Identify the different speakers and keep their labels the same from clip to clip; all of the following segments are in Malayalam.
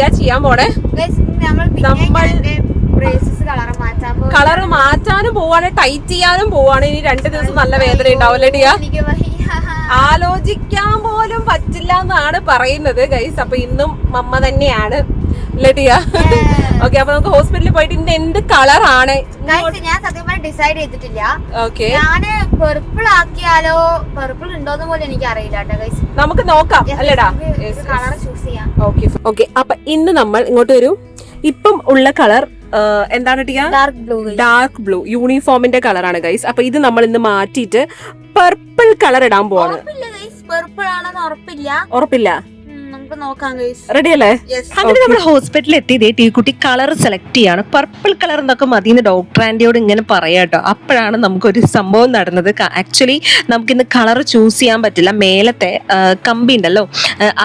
Speaker 1: ടിയ ചെയ്യാൻ പോണേ?
Speaker 2: കളറ് നമ്മൾ കളർ
Speaker 1: മാറ്റാനും പോവാണ് ടൈറ്റ് ചെയ്യാനും പോവാണ്. ഇനി രണ്ട് ദിവസം നല്ല വേദന ഉണ്ടാവില്ലേ ടിയ ആലോചിക്കാൻ പോലും പറ്റില്ല എന്നാണ് പറയുന്നത് ഗൈസ് അപ്പൊ ഇന്നും മമ്മ തന്നെയാണ്. അല്ലേ ടിയ ഓക്കെ അപ്പൊ നമുക്ക് ഹോസ്പിറ്റലിൽ പോയിട്ട് ഇതിന്റെ എന്ത് കളറാണ്
Speaker 2: ഞാൻ സത്യം പറഞ്ഞ ഡിസൈഡ് ചെയ്തിട്ടില്ല.
Speaker 1: ഓക്കെ
Speaker 2: ഞാൻ പെർപ്പിൾ ആക്കിയാലോ പെർപ്പിൾ ഉണ്ടോന്ന് പോലും എനിക്ക് അറിയില്ല
Speaker 1: നമുക്ക് നോക്കാം അല്ലേടാ?
Speaker 2: കളർ ചൂസ് ചെയ്യാം.
Speaker 1: ഓക്കെ ഓക്കെ അപ്പൊ ഇന്ന് നമ്മൾ ഇങ്ങോട്ട് വരും. ഇപ്പം ഉള്ള കളർ എന്താണ് Tia?
Speaker 2: Dark blue
Speaker 1: dark blue യൂണിഫോമിന്റെ കളറാണ് ഗൈസ് അപ്പൊ ഇത് നമ്മൾ ഇന്ന് മാറ്റിയിട്ട് പർപ്പിൾ കളർ ഇടാൻ പോവാണ്.
Speaker 2: ഉറപ്പില്ല. ഉറപ്പില്ല.
Speaker 1: റെഡി അല്ലേ?
Speaker 3: അങ്ങനെ നമ്മൾ ഹോസ്പിറ്റലിൽ എത്തിയതേ ടീക്കുട്ടി കളർ സെലക്ട് ചെയ്യാണ്. പർപ്പിൾ കളർ എന്നൊക്കെ മതി എന്ന് ഡോക്ടർ ആന്റിയോട് ഇങ്ങനെ പറയാട്ടോ അപ്പോഴാണ് നമുക്കൊരു സംഭവം നടന്നത്. ആക്ച്വലി നമുക്ക് ഇന്ന് കളർ ചൂസ് ചെയ്യാൻ പറ്റില്ല. മേലത്തെ കമ്പി ഉണ്ടല്ലോ.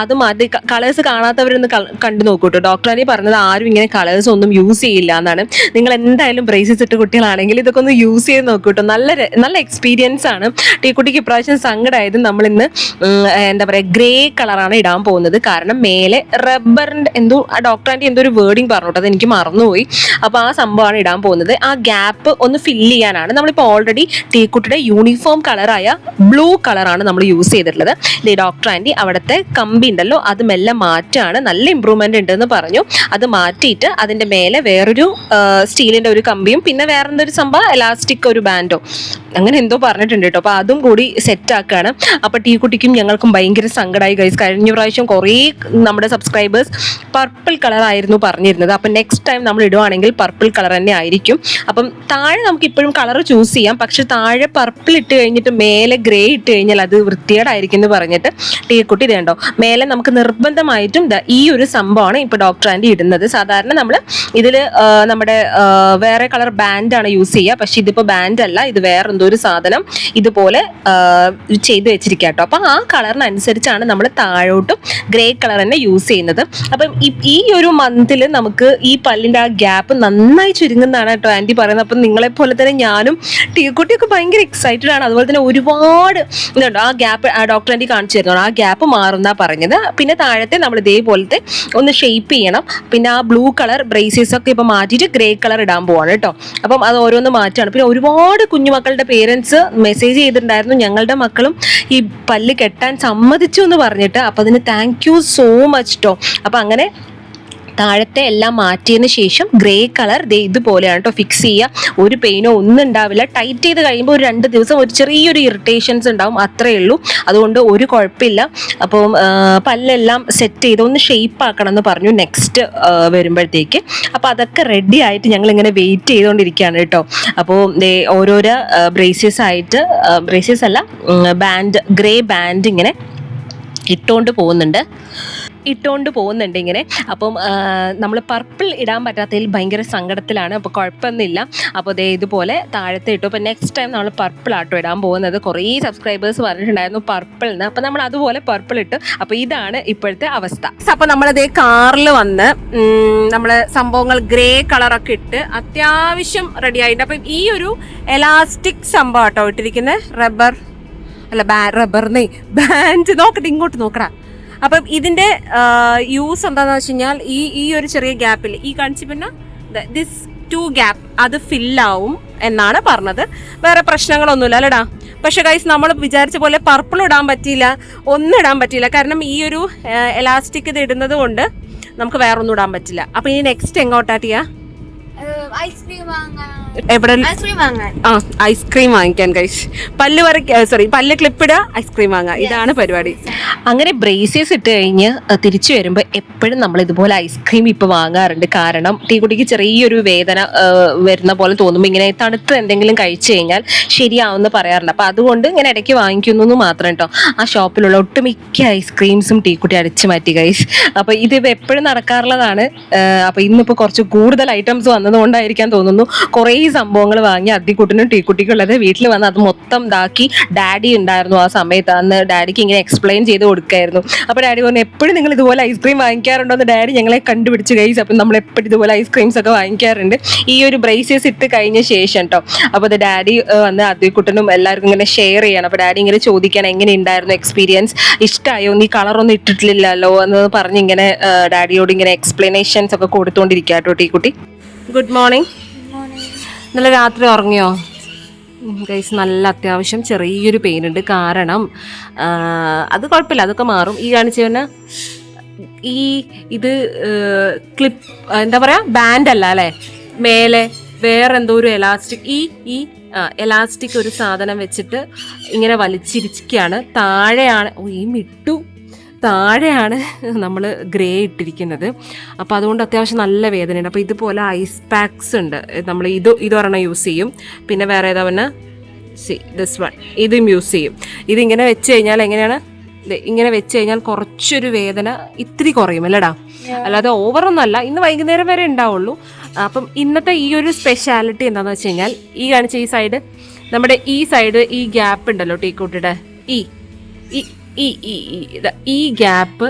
Speaker 3: അത് മാറ്റി കളേഴ്സ് കാണാത്തവരൊന്ന് കണ്ടു നോക്കൂട്ടോ ഡോക്ടർ ആന്റി പറഞ്ഞത് ആരും ഇങ്ങനെ കളേഴ്സ് ഒന്നും യൂസ് ചെയ്യില്ല എന്നാണ്. നിങ്ങൾ എന്തായാലും ബ്രേസസ് ഇട്ട് കുട്ടികളാണെങ്കിൽ ഇതൊക്കെ ഒന്ന് യൂസ് ചെയ്ത് നോക്കൂട്ടോ നല്ല നല്ല എക്സ്പീരിയൻസ് ആണ്. ടീക്കുട്ടിക്ക് ഇപ്രാവശ്യം സങ്കടമായത് നമ്മളിന്ന് ഇന്ന് എന്താ പറയുക ഗ്രേ കളറാണ് ഇടാൻ പോകുന്നത്. കാരണം മേലെ റബ്ബറിന്റെ എന്തോ ആ ഡോക്ടർ ആന്റി എന്തോ ഒരു വേർഡിങ് പറഞ്ഞു അത് എനിക്ക് മറന്നുപോയി. അപ്പോൾ ആ സംഭവമാണ് ഇടാൻ പോകുന്നത്. ആ ഗ്യാപ്പ് ഒന്ന് ഫില്ല് ചെയ്യാനാണ്. നമ്മളിപ്പോൾ ഓൾറെഡി ടീക്കുട്ടിയുടെ യൂണിഫോം കളറായ ബ്ലൂ കളറാണ് നമ്മൾ യൂസ് ചെയ്തിട്ടുള്ളത്. ഇത് ഡോക്ടർ ആന്റി അവിടുത്തെ കമ്പി ഉണ്ടല്ലോ അത് മെല്ലെ മാറ്റാണ്. നല്ല ഇമ്പ്രൂവ്മെന്റ് ഉണ്ടെന്ന് പറഞ്ഞു. അത് മാറ്റിയിട്ട് അതിന്റെ മേലെ വേറൊരു സ്റ്റീലിന്റെ ഒരു കമ്പിയും പിന്നെ വേറെ എന്തൊരു സംഭവം? എലാസ്റ്റിക് ഒരു ബാൻഡോ അങ്ങനെ എന്തോ പറഞ്ഞിട്ടുണ്ട് കേട്ടോ. അപ്പൊ അതും കൂടി സെറ്റ് ആക്കുകയാണ് അപ്പൊ ടീ കുട്ടിക്കും ഞങ്ങൾക്കും ഭയങ്കര സങ്കടമായി ഗൈസ് കഴിഞ്ഞ പ്രാവശ്യം കുറേ നമ്മുടെ സബ്സ്ക്രൈബേഴ്സ് പർപ്പിൾ കളർ ആയിരുന്നു പറഞ്ഞിരുന്നത്. അപ്പം നെക്സ്റ്റ് ടൈം നമ്മൾ ഇടുവാണെങ്കിൽ പർപ്പിൾ കളർ തന്നെ ആയിരിക്കും. അപ്പം താഴെ നമുക്ക് ഇപ്പോഴും കളർ ചൂസ് ചെയ്യാം. പക്ഷെ താഴെ പർപ്പിൾ ഇട്ട് കഴിഞ്ഞിട്ട് മേലെ ഗ്രേ ഇട്ട് കഴിഞ്ഞാൽ അത് വൃത്തികേടായിരിക്കും എന്ന് പറഞ്ഞിട്ട് ടീ കുട്ടി ഇത് കണ്ടോ? മേലെ നമുക്ക് നിർബന്ധമായിട്ടും ഈ ഒരു സംഭവമാണ് ഇപ്പൊ ഡോക്ടർ ആന്റി ഇടുന്നത്. സാധാരണ നമ്മൾ ഇതിൽ നമ്മുടെ വേറെ കളർ ബാൻഡാണ് യൂസ് ചെയ്യുക. പക്ഷെ ഇതിപ്പോ ബാൻഡ് അല്ല. ഇത് വേറെ എന്തോ ഒരു സാധനം ഇതുപോലെ ചെയ്തു വെച്ചിരിക്കുക കേട്ടോ. അപ്പൊ ആ കളറിനനുസരിച്ചാണ് നമ്മൾ താഴോട്ടും ഗ്രേ കളർ തന്നെ യൂസ് ചെയ്യുന്നത്. അപ്പം ഈ- ഒരു മന്തിൽ നമുക്ക് ഈ പല്ലിന്റെ ആ ഗ്യാപ്പ് നന്നായി ചുരുങ്ങുന്നതാണ് കേട്ടോ ആന്റി പറയുന്നത്. അപ്പം നിങ്ങളെ പോലെ തന്നെ ഞാനും ടീക്കുട്ടിയൊക്കെ ഭയങ്കര എക്സൈറ്റഡ് ആണ്. അതുപോലെ തന്നെ ഒരുപാട് ഇതുണ്ട്. ആ ഗ്യാപ്പ് ഡോക്ടർ ആന്റി കാണിച്ചു തരുന്നു ആ ഗ്യാപ്പ് മാറുന്ന പറഞ്ഞത്. പിന്നെ താഴത്തെ നമ്മൾ ഇതേപോലത്തെ ഒന്ന് ഷെയ്പ്പ് ചെയ്യണം. പിന്നെ ആ ബ്ലൂ കളർ ബ്രേസസ് ഒക്കെ ഇപ്പൊ മാറ്റിയിട്ട് ഗ്രേ കളർ ഇടാൻ പോവാണ് കേട്ടോ. അപ്പം അത് ഓരോന്ന് മാറ്റാണ് പിന്നെ ഒരുപാട് കുഞ്ഞുമക്കളുടെ പേരൻസ് മെസ്സേജ് ചെയ്തിട്ടുണ്ടായിരുന്നു ഞങ്ങളുടെ മക്കളും ഈ പല്ല് കെട്ടാൻ സമ്മതിച്ചു എന്ന് പറഞ്ഞിട്ട്. അപ്പൊ അതിന് താങ്ക് യു സോ മച്ച് ട്ടോ. അപ്പൊ അങ്ങനെ താഴത്തെ എല്ലാം മാറ്റിയതിന് ശേഷം ഗ്രേ കളർ ദേ ഇതുപോലെയാണ് കേട്ടോ ഫിക്സ് ചെയ്യുക ഒരു പെയിനോ ഒന്നും ഉണ്ടാവില്ല. ടൈറ്റ് ചെയ്ത് കഴിയുമ്പോൾ ഒരു രണ്ട് ദിവസം ഒരു ചെറിയൊരു ഇറിറ്റേഷൻസ് ഉണ്ടാവും. അത്രേ ഉള്ളൂ. അതുകൊണ്ട് ഒരു കുഴപ്പമില്ല. അപ്പം പല്ലെല്ലാം സെറ്റ് ചെയ്ത് ഒന്ന് ഷേപ്പ് ആക്കണം എന്ന് പറഞ്ഞു നെക്സ്റ്റ് വരുമ്പോഴത്തേക്ക്. അപ്പോൾ അതൊക്കെ റെഡി ആയിട്ട് ഞങ്ങൾ ഇങ്ങനെ വെയിറ്റ് ചെയ്തുകൊണ്ടിരിക്കുകയാണ് കേട്ടോ അപ്പോൾ ഓരോരോ ബ്രേസസ് ആയിട്ട് ബ്രേസസ് അല്ല ബാൻഡ് ഗ്രേ ബാൻഡ് ഇങ്ങനെ ഇട്ടുകൊണ്ട് പോകുന്നുണ്ട്. ഇട്ടുകൊണ്ട് പോകുന്നുണ്ട് ഇങ്ങനെ. അപ്പം നമ്മൾ പർപ്പിൾ ഇടാൻ പറ്റാത്തതിൽ ഭയങ്കര സങ്കടത്തിലാണ്. അപ്പോൾ കുഴപ്പമൊന്നുമില്ല. അപ്പോൾ ദേ ഇതുപോലെ താഴത്തെ ഇട്ടു. അപ്പോൾ നെക്സ്റ്റ് ടൈം നമ്മൾ പർപ്പിൾ ആട്ടോ ഇടാൻ പോകുന്നത്. കുറേ സബ്സ്ക്രൈബേഴ്സ് പറഞ്ഞിട്ടുണ്ടായിരുന്നു പർപ്പിൾ എന്ന് അപ്പോൾ നമ്മൾ അതുപോലെ പർപ്പിൾ ഇട്ടു. അപ്പോൾ ഇതാണ് ഇപ്പോഴത്തെ അവസ്ഥ.
Speaker 1: അപ്പോൾ നമ്മളത് കാറിൽ വന്ന് നമ്മൾ സംഭവങ്ങൾ ഗ്രേ കളറൊക്കെ ഇട്ട് അത്യാവശ്യം റെഡി ആയിട്ട് അപ്പം ഈ ഒരു എലാസ്റ്റിക് സംഭവം കേട്ടോ ഇട്ടിരിക്കുന്നത് റബ്ബർ അല്ല ബാ റബ്ബറിനെ ബാൻഡ് നോക്കട്ടെ ഇങ്ങോട്ട് നോക്കടാ. അപ്പം ഇതിന്റെ യൂസ് എന്താണെന്ന് വെച്ച് കഴിഞ്ഞാൽ ഈ ഈ ഒരു ചെറിയ ഗ്യാപ്പിൽ ഈ കാണിച്ചു പിന്നെ ദിസ് ടു ഗ്യാപ്പ് അത് ഫില്ലാവും എന്നാണ് പറഞ്ഞത്. വേറെ പ്രശ്നങ്ങളൊന്നുമില്ല അല്ലടാ? പക്ഷെ ഗൈസ് നമ്മൾ വിചാരിച്ച പോലെ പർപ്പിൾ ഇടാൻ പറ്റിയില്ല ഒന്നും ഇടാൻ പറ്റിയില്ല. കാരണം ഈ ഒരു എലാസ്റ്റിക് ഇത് ഇടുന്നത് കൊണ്ട് നമുക്ക് വേറെ ഒന്നും ഇടാൻ പറ്റില്ല. അപ്പൊ ഇനി നെക്സ്റ്റ് എങ്ങോട്ടാ ടിയ?
Speaker 2: ഐസ്ക്രീം വാങ്ങാൻ
Speaker 1: എവിടെ?
Speaker 2: ഐസ്ക്രീം വാങ്ങാൻ.
Speaker 1: ആ ഐസ്ക്രീം വാങ്ങിക്കാൻ ഗൈസ് പല്ല് വരയ്ക്ക സോറി പല്ല് ക്ലിപ്പിടുക ഐസ്ക്രീം വാങ്ങാം ഇതാണ് പരിപാടി.
Speaker 3: അങ്ങനെ ബ്രേസേഴ്സ് ഇട്ട് കഴിഞ്ഞ് തിരിച്ചു വരുമ്പോൾ എപ്പോഴും നമ്മൾ ഇതുപോലെ ഐസ്ക്രീം ഇപ്പോൾ വാങ്ങാറുണ്ട്. കാരണം ടീ കുട്ടിക്ക് ചെറിയൊരു വേദന വരുന്ന പോലെ തോന്നുമ്പോൾ ഇങ്ങനെ തണുത്ത് എന്തെങ്കിലും കഴിച്ചു കഴിഞ്ഞാൽ ശരിയാവുമെന്ന് പറയാറുണ്ട്. അപ്പോൾ അതുകൊണ്ട് ഇങ്ങനെ ഇടയ്ക്ക് വാങ്ങിക്കുന്നു എന്ന് മാത്രം കേട്ടോ ആ ഷോപ്പിലുള്ള ഒട്ടുമിക്ക ഐസ്ക്രീംസും ടീ കുട്ടി അടിച്ചു മാറ്റി കൈസ് അപ്പോൾ ഇത് എപ്പോഴും നടക്കാറുള്ളതാണ്. അപ്പോൾ ഇന്നിപ്പോൾ കുറച്ച് കൂടുതൽ ഐറ്റംസ് വന്നതുകൊണ്ടായിരിക്കാൻ തോന്നുന്നു. കുറേ
Speaker 4: സംഭവങ്ങൾ വാങ്ങി അദ്ദിക്കുട്ടിനും ടീക്കുട്ടിക്കും ഉള്ളത് വീട്ടിൽ വന്ന് അത് മൊത്തം ഇതാക്കി ഡാഡി ഉണ്ടായിരുന്നു ആ സമയത്ത്. അന്ന് ഡാഡിക്ക് ഇങ്ങനെ എക്സ്പ്ലെയിൻ ചെയ്ത് കൊടുക്കായിരുന്നു. അപ്പോൾ ഡാഡി പറഞ്ഞു എപ്പോഴും നിങ്ങൾ ഇതുപോലെ ഐസ്ക്രീം വാങ്ങിക്കാറുണ്ടോ? എന്ന് ഡാഡി ഞങ്ങളെ കണ്ടുപിടിച്ച് കഴിച്ചു അപ്പം നമ്മൾ എപ്പോഴും ഇതുപോലെ ഐസ്ക്രീംസ് ഒക്കെ വാങ്ങിക്കാറുണ്ട്. ഈ ഒരു ബ്രേസസ് ഇട്ട് കഴിഞ്ഞ ശേഷം കേട്ടോ അപ്പോൾ അത് ഡാഡി വന്ന് അദ്ദിക്കുട്ടനും എല്ലാവർക്കും ഇങ്ങനെ ഷെയർ ചെയ്യണം. അപ്പോൾ ഡാഡി ഇങ്ങനെ ചോദിക്കാൻ എങ്ങനെ ഉണ്ടായിരുന്നു എക്സ്പീരിയൻസ് ഇഷ്ടമായോ നീ കളറൊന്നും ഇട്ടിട്ടില്ലല്ലോ? എന്ന് പറഞ്ഞ് ഇങ്ങനെ ഡാഡിയോട് ഇങ്ങനെ എക്സ്പ്ലനേഷൻസ് ഒക്കെ കൊടുത്തുകൊണ്ടിരിക്കുക കേട്ടോ ടീക്കുട്ടി.
Speaker 3: ഗുഡ് മോർണിംഗ് ഇന്നലെ രാത്രി ഉറങ്ങിയോ? ഗൈസ് നല്ല അത്യാവശ്യം ചെറിയൊരു പെയിൻ ഉണ്ട്. കാരണം അത് കുഴപ്പമില്ല. അതൊക്കെ മാറും. ഈ കാണിച്ച തന്നെ ഈ ഇത് ക്ലിപ്പ് എന്താ പറയുക ബാൻഡ് അല്ല അല്ലേ? മേലെ വേറെ എന്തോ ഒരു എലാസ്റ്റിക് ഈ ഈ എലാസ്റ്റിക് ഒരു സാധനം വെച്ചിട്ട് ഇങ്ങനെ വലിച്ചിരിക്കുകയാണ് താഴെയാണ് ഓ ഈ മിട്ടു. താഴെയാണ് നമ്മൾ ഗ്രേ ഇട്ടിരിക്കുന്നത്. അപ്പോൾ അതുകൊണ്ട് അത്യാവശ്യം നല്ല വേദനയുണ്ട്. അപ്പോൾ ഇതുപോലെ ഐസ് പാക്സ് ഉണ്ട്. നമ്മൾ ഇത് ഇതൊരെണ്ണം യൂസ് ചെയ്യും. പിന്നെ വേറെ ഏതാ പിന്നെ സി ദിസ് വൺ ഇതും യൂസ് ചെയ്യും. ഇതിങ്ങനെ വെച്ച് കഴിഞ്ഞാൽ എങ്ങനെയാണ്? ഇങ്ങനെ വെച്ച് കഴിഞ്ഞാൽ കുറച്ചൊരു വേദന ഇത്തിരി കുറയും അല്ലടാ. അല്ലാതെ ഓവറൊന്നുമല്ല ഇന്ന് വൈകുന്നേരം വരെ ഉണ്ടാവുള്ളൂ. അപ്പം ഇന്നത്തെ ഈ ഒരു സ്പെഷ്യാലിറ്റി എന്താണെന്ന് വെച്ച് കഴിഞ്ഞാൽ ഈ കാണിച്ച ഈ സൈഡ് നമ്മുടെ ഈ സൈഡ് ഈ ഗ്യാപ്പ് ഉണ്ടല്ലോ ടീക്കൂട്ടിയുടെ. ഈ ഈ ഈ ഈ ഗ്യാപ്പ്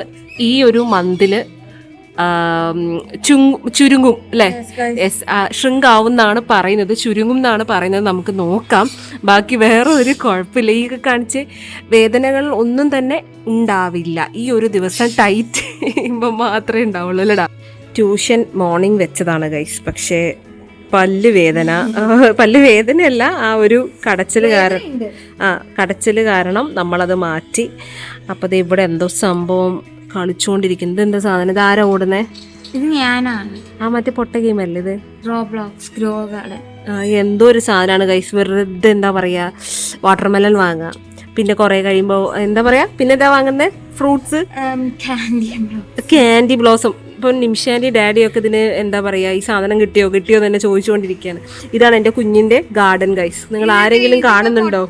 Speaker 3: ഈ ഒരു മന്തിൽ ചുരുങ്ങും അല്ലേ? യെസ് ശൃംഗാവുന്നാണ് പറയുന്നത് ചുരുങ്ങും എന്നാണ് പറയുന്നത് നമുക്ക് നോക്കാം. ബാക്കി വേറെ ഒരു കുഴപ്പമില്ല. ഈ കാണിച്ച് വേദനകൾ ഒന്നും തന്നെ ഉണ്ടാവില്ല. ഈ ഒരു ദിവസം ടൈറ്റ് ചെയ്യുമ്പോൾ മാത്രമേ ഉണ്ടാവുള്ളൂ അല്ലടാ? ട്യൂഷൻ മോർണിംഗ് വെച്ചതാണ് ഗൈസ് പക്ഷേ പല്ല് വേദന ആ, പല്ല് വേദനയല്ല ആ ഒരു കടച്ചൽ കാരണം ആ കടച്ചൽ കാരണം നമ്മളത് മാറ്റി. അപ്പോൾ ദേ ഇവിടെ എന്തോ സംഭവം കളിച്ചുകൊണ്ടിരിക്കുന്നത് എന്താ സാധനം? ഇത് ആരാ ഓടുന്നേ?
Speaker 1: ഇത് ഞാനാണ്.
Speaker 3: ആ മറ്റേ പൊട്ട ഗെയിമല്ലേ ഇത്?
Speaker 1: റോബ്ലോക്സ് ഗ്രോ ഗാർഡൻ
Speaker 3: എന്തോ ഒരു സാധനമാണ് ഗൈസ് വെറുതെ എന്താ പറയാ? വാട്ടർമെലൺ വാങ്ങാ. പിന്നെ കുറെ കഴിയുമ്പോൾ എന്താ പറയാ? പിന്നെ എന്താ വാങ്ങുന്നത് ഫ്രൂട്ട്സ്
Speaker 1: കാൻഡി
Speaker 3: ക്യാൻഡി ബ്ലോസം ഇപ്പം നിമിഷാന്റെ ഡാഡിയൊക്കെ ഇതിന് എന്താ പറയുക ഈ സാധനം കിട്ടിയോ കിട്ടിയോ എന്ന് തന്നെ ചോദിച്ചുകൊണ്ടിരിക്കുകയാണ്. ഇതാണ് എന്റെ കുഞ്ഞിന്റെ ഗാർഡൻ ഗൈസ്. നിങ്ങൾ ആരെങ്കിലും കാണുന്നുണ്ടോ?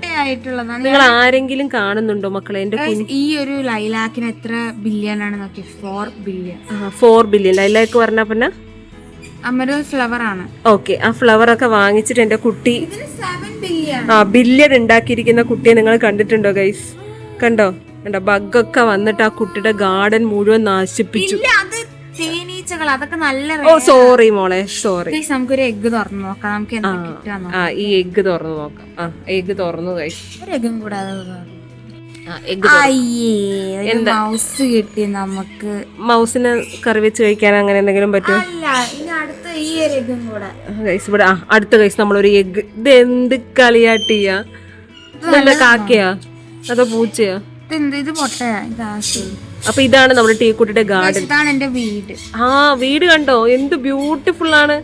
Speaker 3: നിങ്ങൾ ആരെങ്കിലും കാണുന്നുണ്ടോ മക്കളെ?
Speaker 1: എന്റെ ഈ ഒരു ലൈലാക്കിന് എത്ര ബില്യൺ ആണ് നോക്കി four billion
Speaker 3: four billion lilac പറഞ്ഞാൽ പിന്നെ?
Speaker 1: അമരൽ ഫ്ലവർ ആണ്.
Speaker 3: ഓക്കെ ആ ഫ്ലവർ ഒക്കെ വാങ്ങിച്ചിട്ട് എന്റെ കുട്ടി ആ ബില്യൺ ഉണ്ടാക്കിയിരിക്കുന്ന കുട്ടിയെ നിങ്ങൾ കണ്ടിട്ടുണ്ടോ ഗൈസ് കണ്ടോ? കണ്ടോ? ബഗ് ഒക്കെ വന്നിട്ട് ആ കുട്ടിയുടെ ഗാർഡൻ മുഴുവൻ നാശിപ്പിച്ചു.
Speaker 1: തേനീച്ചകൾ അതൊക്കെ നല്ല
Speaker 3: ഓ സോറി മോളെ സോറി
Speaker 1: നമുക്കൊരു എഗ്ഗ് തുറന്നു നോക്കാം. നമുക്ക് എന്താ കിട്ടാന്ന്
Speaker 3: ആ ഈ എഗ്ഗ് തുറന്നു നോക്കാം. ആ എഗ്ഗ് തുറന്നു
Speaker 1: ഒരു എഗ്ഗും കൂടാതെ അയ്യേ മൗസ് കിട്ടി നമുക്ക്.
Speaker 3: മൗസിനെ കറി വെച്ച് കഴിക്കാൻ അങ്ങനെ എന്തെങ്കിലും
Speaker 1: പറ്റും
Speaker 3: ഗൈസ് ഇവിടെ അടുത്ത ഗൈസ് നമ്മളൊരു എഗ്ഗ് ഇത് എന്ത് കളിയാട്ടിയാ? നല്ല കാക്കയാ? അതോ പൂച്ചയാ?
Speaker 1: ഇത് പൊട്ടയാ? ഇതാശി
Speaker 3: അപ്പൊ ഇതാണ് നമ്മുടെ ടീക്കുട്ടിയുടെ ഗാർഡൻ
Speaker 1: ഇതാണ് എന്റെ വീട്.
Speaker 3: ആ വീട് കണ്ടോ? എന്ത് ബ്യൂട്ടിഫുൾ ആണ്.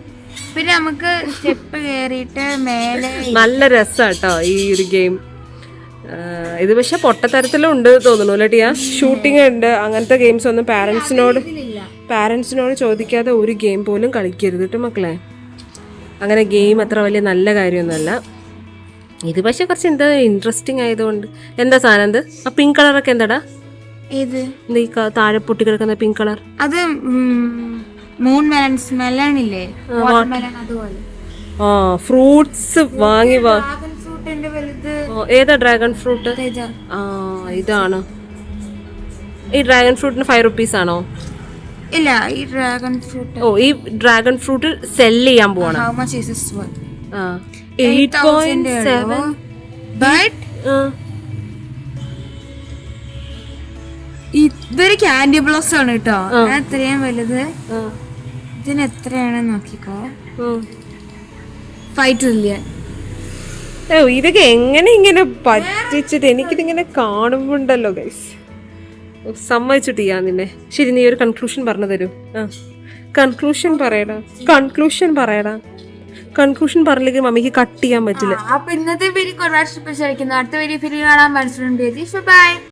Speaker 1: പിന്നെ നമുക്ക് സ്റ്റെപ്പ് കേറിയിട്ട് മേലെ
Speaker 3: നല്ല രസാട്ടോ ഈ ഒരു ഗെയിം ഇത് പക്ഷെ പൊട്ടത്തരത്തിലും ഉണ്ട് തോന്നുന്നു അല്ലേ ടിയാ? ഷൂട്ടിംഗ് ഉണ്ട്. അങ്ങനത്തെ ഗെയിംസ് ഒന്നും പാരൻസിനോട്
Speaker 1: പാരന്റ്സിനോട്
Speaker 3: പാരൻസിനോട് ചോദിക്കാതെ ഒരു ഗെയിം പോലും കളിക്കരുത് കേട്ടോ മക്കളെ. അങ്ങനെ ഗെയിം അത്ര വലിയ നല്ല കാര്യമൊന്നുമല്ല. ഇത് പക്ഷെ കുറച്ച് എന്താ ഇൻട്രസ്റ്റിംഗ് ആയതുകൊണ്ട്. എന്താ സാധനം ഇത്? ആ പിങ്ക് കളറൊക്കെ എന്താടാ?
Speaker 1: ഏത്?
Speaker 3: എന്താ ഈ ക- താഴെ പൊട്ടി കിടക്കുന്ന പിങ്ക് കളർ
Speaker 1: അത് മൂൺ മെലൺസ് മെലൺ ഇല്ലേ? വാട്ടർ മെലൺ അതുപോലെ.
Speaker 3: ആ ഫ്രൂട്ട്സ് വാങ്ങി വാ
Speaker 1: ഡ്രാഗൺ ഫ്രൂട്ടിന്റെ വലുത്.
Speaker 3: ഓ, ഏതാ ഡ്രാഗൺ ഫ്രൂട്ട്. ആ ഇതാണ്. ഈ ഡ്രാഗൺ ഫ്രൂട്ടിന് ഫൈവ് റുപ്പീസ് ആണോ?
Speaker 1: ഇല്ല ഈ ഡ്രാഗൺ ഫ്രൂട്ട്
Speaker 3: ഓ ഈ ഡ്രാഗൺ ഫ്രൂട്ട് സെൽ ചെയ്യാൻ പോവാണ്.
Speaker 1: How much is this one
Speaker 3: ആ എയ്റ്റ് പോയിന്റ് സെവൻ
Speaker 1: ബട്ട് ഇതൊരു കാൻഡി ബ്ലോസ് ആണ് കേട്ടോ. ഞാൻ ഇത്രയും വലുത്. ഇതിന് എത്രയാണ് നോക്കിക്കോ. ഫൈവ് ട്രില്യൺ
Speaker 3: ഓ ഇതൊക്കെ എങ്ങനെ ഇങ്ങനെ പറ്റിച്ചിട്ട് എനിക്കിതിങ്ങനെ കാണുമ്പോണ്ടല്ലോ ഗൈസ് സമ്മതിച്ചിട്ട് ചെയ്യാൻ നിന്നെ. ശരി നീ ഒരു കൺക്ലൂഷൻ പറഞ്ഞു തരൂ. ആ. കൺക്ലൂഷൻ പറയടാ. കൺക്ലൂഷൻ പറയടാ. കൺക്ലൂഷൻ പറഞ്ഞില്ലെങ്കിൽ മമ്മിക്ക് കട്ട് ചെയ്യാൻ പറ്റില്ല.
Speaker 1: അപ്പൊ ഇന്നത്തെ പേര് കുറവാ അടുത്ത പേര് ഫിലിം കാണാൻ മനസ്സിലുണ്ട് ബൈ